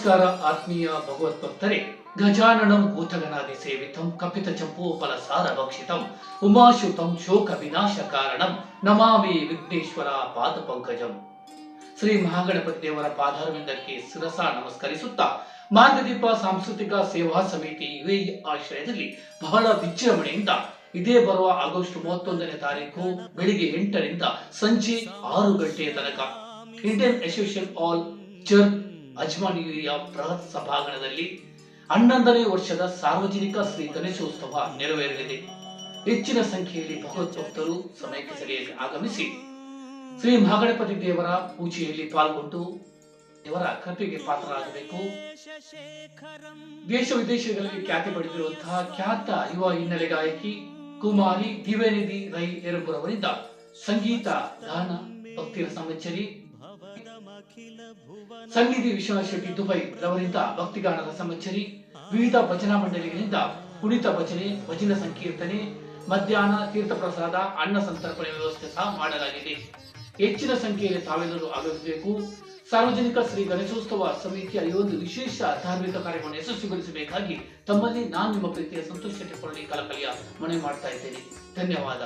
ನಮಸ್ಕಾರ ಆತ್ಮೀಯ ಭಗವದ್ಭಕ್ತರೇ ಗಜಾನನಂ ಭೂತಗಣಾದಿ ಸೇವಿತಂ, ಕಪಿತ ಚಂಪೋಪಲ ಸಾರ ಭಕ್ಷಿತಂ ಉಮಾಶುತಂ ಶೋಕ ವಿನಾಶ ಕಾರಣಂ, ನಮಾಮಿ ವಿಘ್ನೇಶ್ವರ ಪಾದ ಪಂಕಜಂ. ಶ್ರೀ ಮಹಾಗಣಪತಿ ದೇವರ ಪಾದಾರವಿಂದಕ್ಕೆ ಶಿರಸ ನಮಸ್ಕರಿಸುತ್ತಾ, ಮಾರ್ಗದೀಪ ಸಾಂಸ್ಕೃತಿಕ ಸೇವಾ ಸಮಿತಿ ಯುಎಇ ಆಶ್ರಯದಲ್ಲಿ ಬಹಳ ವಿಜೃಂಭಣೆಯಿಂದ ಇದೇ ಬರುವ ಆಗಸ್ಟ್ ಮೂವತ್ತೊಂದನೇ ತಾರೀಕು ಬೆಳಿಗ್ಗೆ ಎಂಟರಿಂದ ಸಂಜೆ ಆರು ಗಂಟೆಯ ತನಕ. ಇಂಡಿಯನ್ ಅಸೋಸಿಯೇಷನ್ ಆಲ್ ಚರ್ಚ್ ಅಜ್ಮಾನಿಯ ಬೃಹತ್ ಸಭಾಂಗಣದಲ್ಲಿ ಹನ್ನೊಂದನೇ ವರ್ಷದ ಸಾರ್ವಜನಿಕ ಶ್ರೀ ಗಣೇಶೋತ್ಸವ ನೆರವೇರಲಿದೆ. ಹೆಚ್ಚಿನ ಸಂಖ್ಯೆಯಲ್ಲಿ ಭಗವದ್ಭಕ್ತರು ಸಮಯಕ್ಕೆ ಸರಿಯಾಗಿ ಆಗಮಿಸಿ ಶ್ರೀ ಮಹಾಗಣಪತಿ ದೇವರ ಪೂಜೆಯಲ್ಲಿ ಪಾಲ್ಗೊಂಡು ದೇವರ ಕೃಪೆಗೆ ಪಾತ್ರರಾಗಬೇಕು. ದೇಶ ವಿದೇಶಗಳಲ್ಲಿ ಖ್ಯಾತಿ ಪಡೆದಿರುವಂತಹ ಖ್ಯಾತ ಯುವ ಹಿನ್ನೆಲೆ ಗಾಯಕಿ ಕುಮಾರಿ ದಿವ್ಯನಿಧಿ ರೈ ಎರಗುರವರಿಂದ ಸಂಗೀತ, ಗಾನ, ಭಕ್ತಿಯ ಸಂವಚ್ಚರಿ ಸಂಗೀತಿ ವಿಶ್ವನಾಥ ಶೆಟ್ಟಿ ದುಬೈ ರವರಿಂದ ಭಕ್ತಿಗಾನದ ಸಮಚ್ಚರಿ ವಿವಿಧ ಭಜನಾ ಮಂಡಳಿಗಳಿಂದ ಕುಣಿತ ಭಜನೆ, ಭಜನ ಸಂಕೀರ್ತನೆ, ಮಧ್ಯಾಹ್ನ ತೀರ್ಥ ಪ್ರಸಾದ ಅನ್ನ ಸಂತರ್ಪಣೆ ವ್ಯವಸ್ಥೆ ಸಹ ಮಾಡಲಾಗಿದೆ. ಹೆಚ್ಚಿನ ಸಂಖ್ಯೆಯಲ್ಲಿ ತಾವೆಲ್ಲರೂ ಆಗಮಿಸಬೇಕು. ಸಾರ್ವಜನಿಕ ಶ್ರೀ ಗಣೇಶೋತ್ಸವ ಸಮಿತಿಯ ಈ ಒಂದು ವಿಶೇಷ ಧಾರ್ಮಿಕ ಕಾರ್ಯವನ್ನು ಯಶಸ್ವಿಗೊಳಿಸಬೇಕಾಗಿ ತಮ್ಮಲ್ಲಿ ನಾನು ನಿಮ್ಮ ಪ್ರೀತಿಯ ಸಂತೋಷ ಶೆಟ್ಟಿ ಕಲಕಲಿಯ ಮನವಿ ಮಾಡ್ತಾ ಇದ್ದೇನೆ. ಧನ್ಯವಾದ.